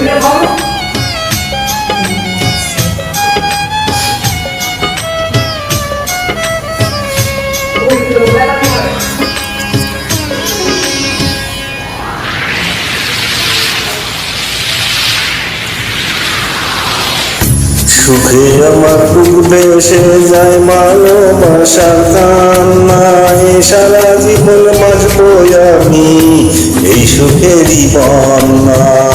সুখে আমার টুকবে সে যায় মানো মাসার কান্নায় সারা জীবন মাসবো আমি, এই সুখেরই বন্যা।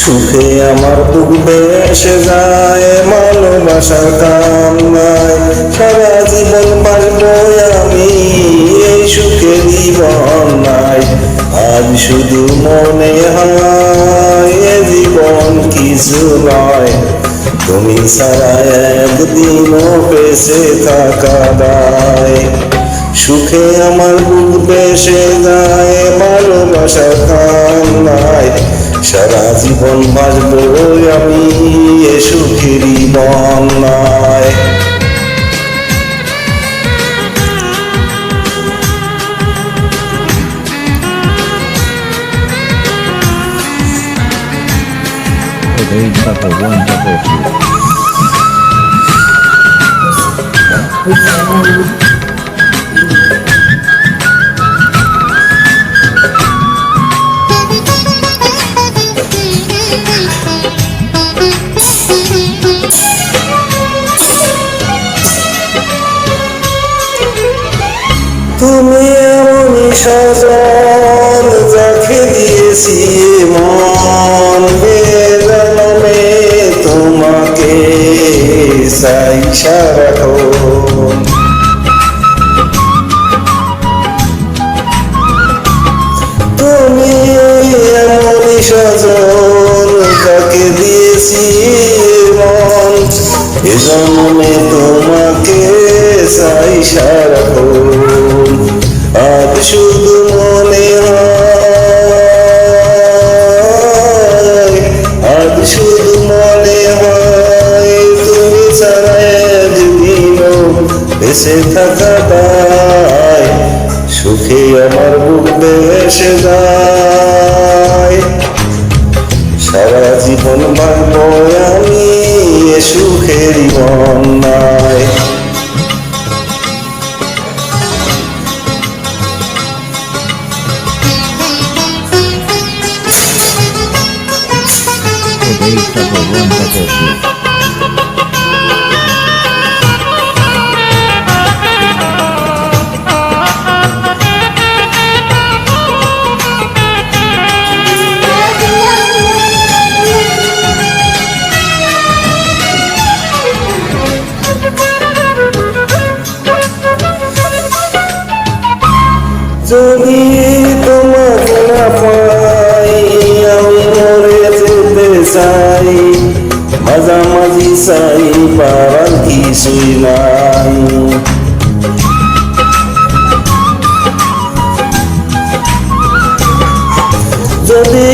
সুখে আমার বুক বেসে যায় ভালোবাসার কান্নায়। সারা জীবন বাঁচবো আমি এই সুখেরই বন্যায় আজ শুধু মনে হয় এ জীবন কিছু নয়। তুমি ছাড়া একদিনও বেঁচে থাকা দায় সুখে আমার বুক বেসে যায় ভালোবাসার কান্নায় সারা জীবন বাঁচবো আমি এ সুখেরই বন্যায় Green pepper, তুমি এমনই সজন যাকে দিয়েছি মন বেদনমে তোমাকে চাই সারাক্ষণ তুমি এমনই সজন যাকে দিয়েছি মন এ তোমাকে চাই সারাক্ষণ শুধু মনে হয় আজ শুধু মনে হয়, তুমি ছাড়া একদিনও বেঁচে থাকা দায় সুখে আমার বুক বেসে যায়। সারা জীবন বাঁচব আমি, এ Two. যদি নাই যদি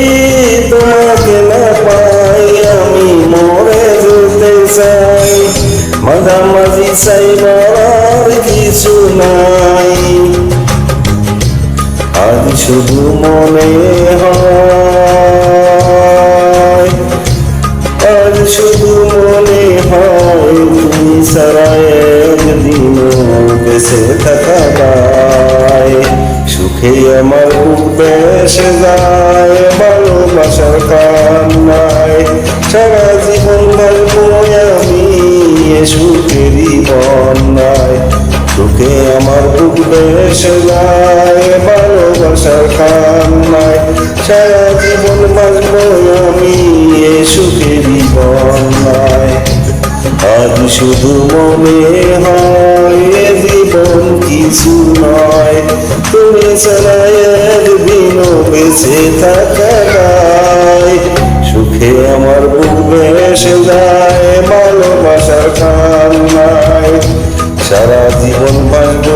তোমাকে না পাই, আমি মরে যেতে চাই। মাঝামাঝি চাই পাওয়ার কিছু নাই। আজ শুধু মনে হয় সারা একদিন বেঁচে থাকা দায় সুখে আমার বুক যায়, ভালোবাসার কান্নায়। সারা জীবন বাঁচবো আমি সুখেরই বন্যায়। সুখে আমার বুক যায়, ভালোবাসার কান্নায়। সারা জীবন বাঁচবো আমি সুখেরই বন্যায়। আজ শুধু মনে হয় জীবন কিছু নয়। তুমি ছাড়া একদিনও বেঁচে থাকা দায় সুখে আমার বুক বেসে যায় ভালোবাসার কান্নায়। সারা জীবন বাঁচবো